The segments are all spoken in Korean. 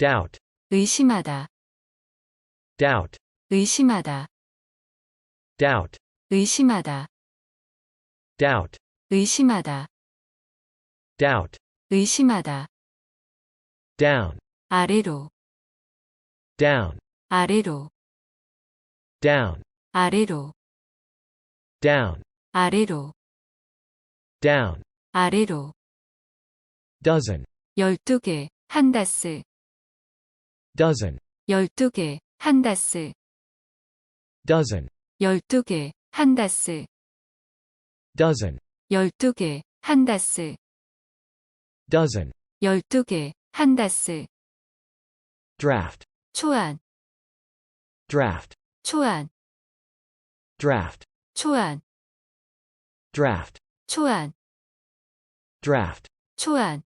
doubt, 의심하다, doubt, 의심하다, doubt, 의심하다, doubt, 의심하다, doubt, 의심하다, down, 아래로, down, 아래로, down, 아래로, down, 아래로, down, 아래로, dozen, 12개, 한다스, dozen, 12개, 한 다스, dozen, 12개, 한 다스, dozen, 12개, 한 다스, dozen, 12개, 한 다스, draft, 초안, draft, 초안, draft, 초안, draft, 초안, draft, 초안,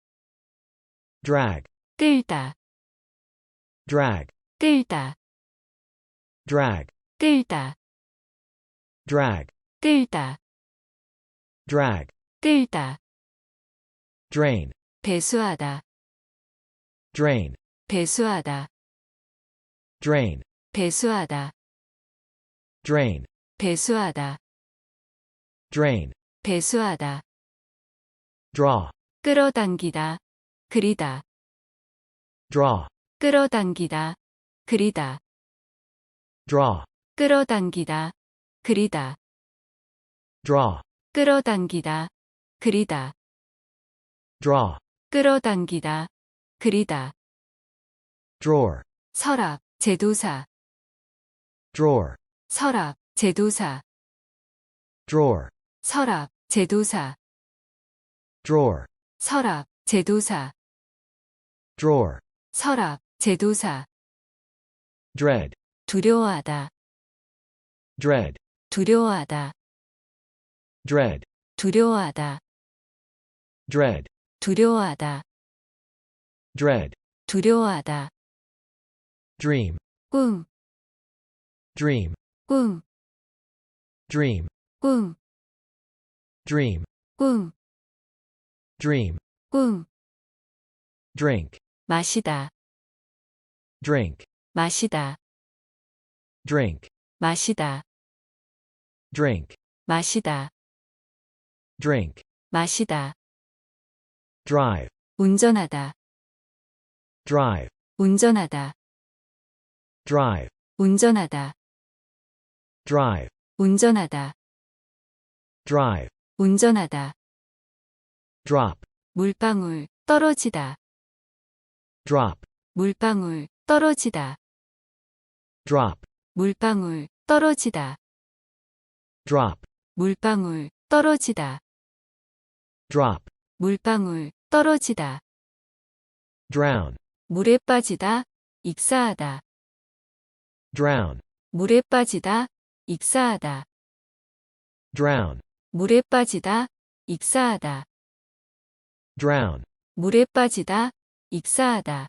drag, 끌다, drag, 끌다, drag, 끌다, drag, 끌다, drag, 끌다, drain, 배수하다, drain, 배수하다, drain, 배수하다, drain, 배수하다, drain, 배수하다, draw, 끌어당기다, 그리다, draw, 끌어당기다, 그리다, draw, 끌어당기다, 그리다, draw, 끌어당기다, 그리다, draw, 끌어당기다, 그리다, drawer, 서랍, 제도사, drawer, 서랍, 제도사, drawer, 서랍, 제도사, drawer, 서랍, 제도사, drawer, 서랍, 제도사, dread, 두려워하다, dread, 두려워하다, dread, 두려워하다, dread, 두려워하다, dread, 두려워하다, dream, 꿈, dream, 꿈, dream, 꿈, dream, 꿈, dream, 꿈, drink, 마시다, drink, 마시다, drink, 마시다, drink, 마시다, drink, 마시다, drive, 운전하다, drive, 운전하다, drive, 운전하다, drive, 운전하다, drive, 운전하다, drop, 물방울, 떨어지다, drop, 물방울, 떨어지다, drop, 물방울, 떨어지다, drop, 물방울, 떨어지다, drop, 물방울, 떨어지다, drown, 물에 빠지다, 익사하다, drown, 물에 빠지다, 익사하다, drown, 물에 빠지다, 익사하다, drown, 물에 빠지다, 익사하다,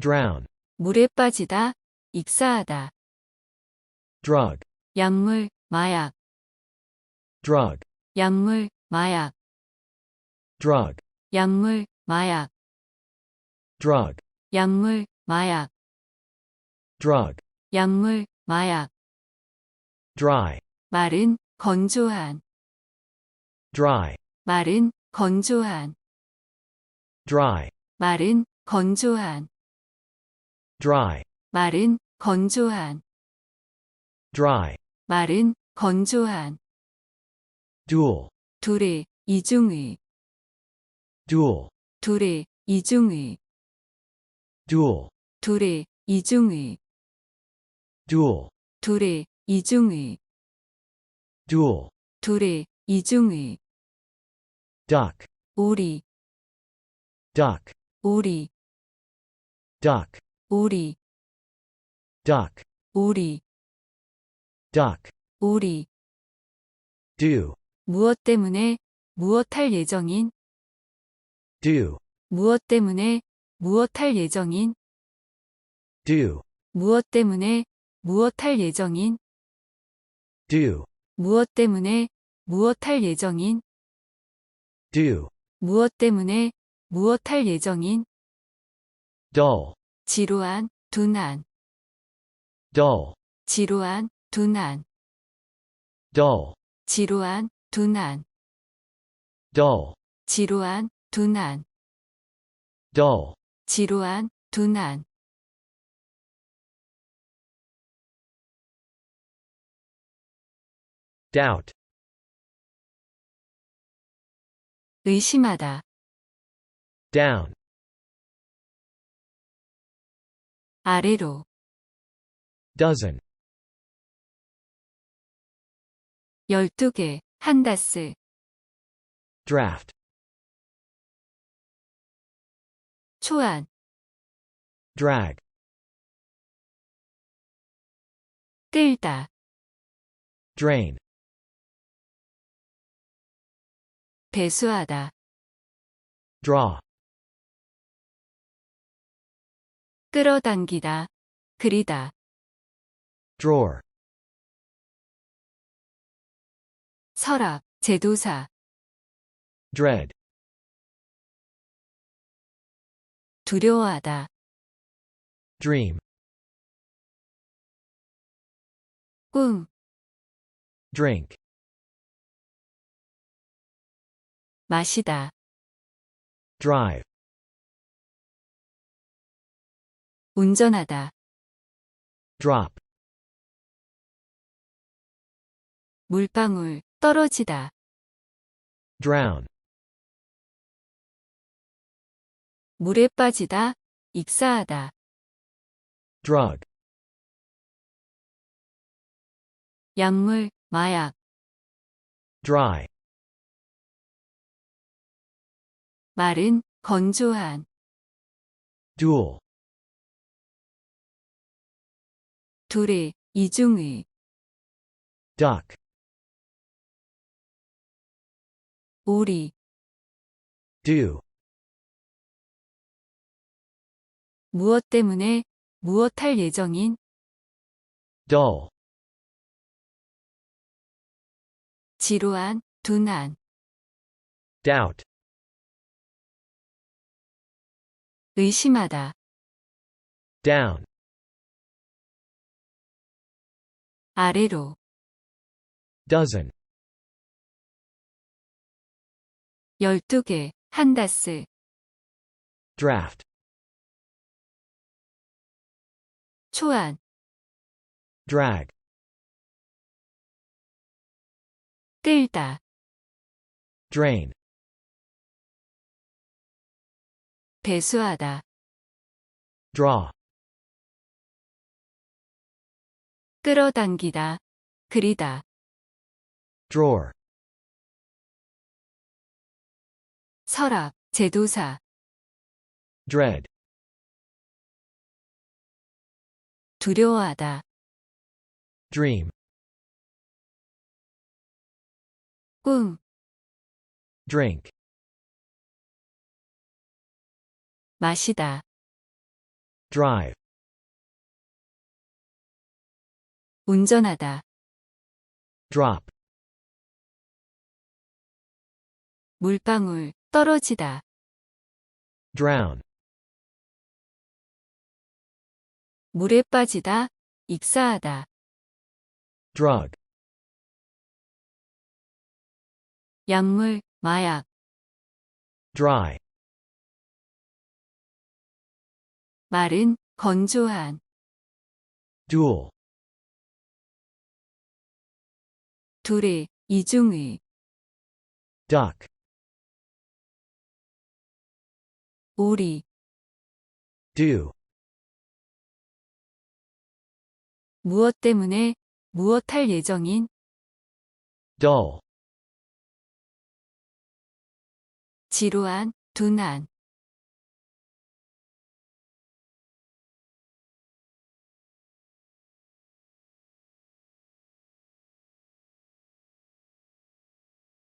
drown, 물에 빠지다, 익사하다, drug, 약물, 마약, drug, 약물, 마약, drug, 약물, 마약, drug, 약물, 마약, drug, 약물, 마약, dry, 마른, 건조한, dry, 마른, 건조한, dry, 마른, 건조한, dry, 마른, 건조한, dry, 마른, 건조한, dual, 둘의, 이중의, dual, 둘의, 이중의, dual, 둘의, 이중의, dual, 둘의, 이중의, dual, 둘의, 이중의, duck, 오리, duck, 오리, duck, 오리, duck, 오리, duck, 오리, do, 무엇 때문에, 무엇 할 예정인, do, 무엇 때문에, 무엇 할 예정인, do, 무엇 때문에, 무엇 할 예정인, do, 무엇 때문에, 무엇 할 예정인, do, 무엇 때문에, 무엇 할 예정인, dull, 지루한, 둔한, dull, 지루한, 둔한, dull, 지루한, 둔한, dull, 지루한, 둔한, dull, 지루한, 둔한, doubt, 의심하다, down, 아래로, dozen, 열두 개, 한다스, draft, 초안, drag, 끌다, drain, 배수하다, draw, 끌어당기다, 그리다, drawer, 서랍, 제도사, dread, 두려워하다, dream, 꿈, drink, 마시다, drive, 운전하다, drop, 물방울, 떨어지다, drown, 물에 빠지다, 익사하다, drug, 약물, 마약, dry, 마른, 건조한, dual, 둘의, 이중의, duck, 오리, do, 무엇 때문에, 무엇 할 예정인, dull, 지루한, 둔한, doubt, 의심하다, down, 아래로, dozen, 열두 개, 한다스, draft, 초안, drag, 끌다, drain, 배수하다, draw, 끌어당기다, 그리다, drawer, 서랍, 제도사, dread, 두려워하다, dream, 꿈, drink, 마시다, drive, 운전하다, drop, 물방울, 떨어지다, drown, 물에 빠지다, 익사하다, drug, 약물, 마약, dry, 마른, 건조한, dual, 둘의, 이중의, duck, 오리, do, 무엇 때문에, 무엇 할 예정인, dull, 지루한, 둔한,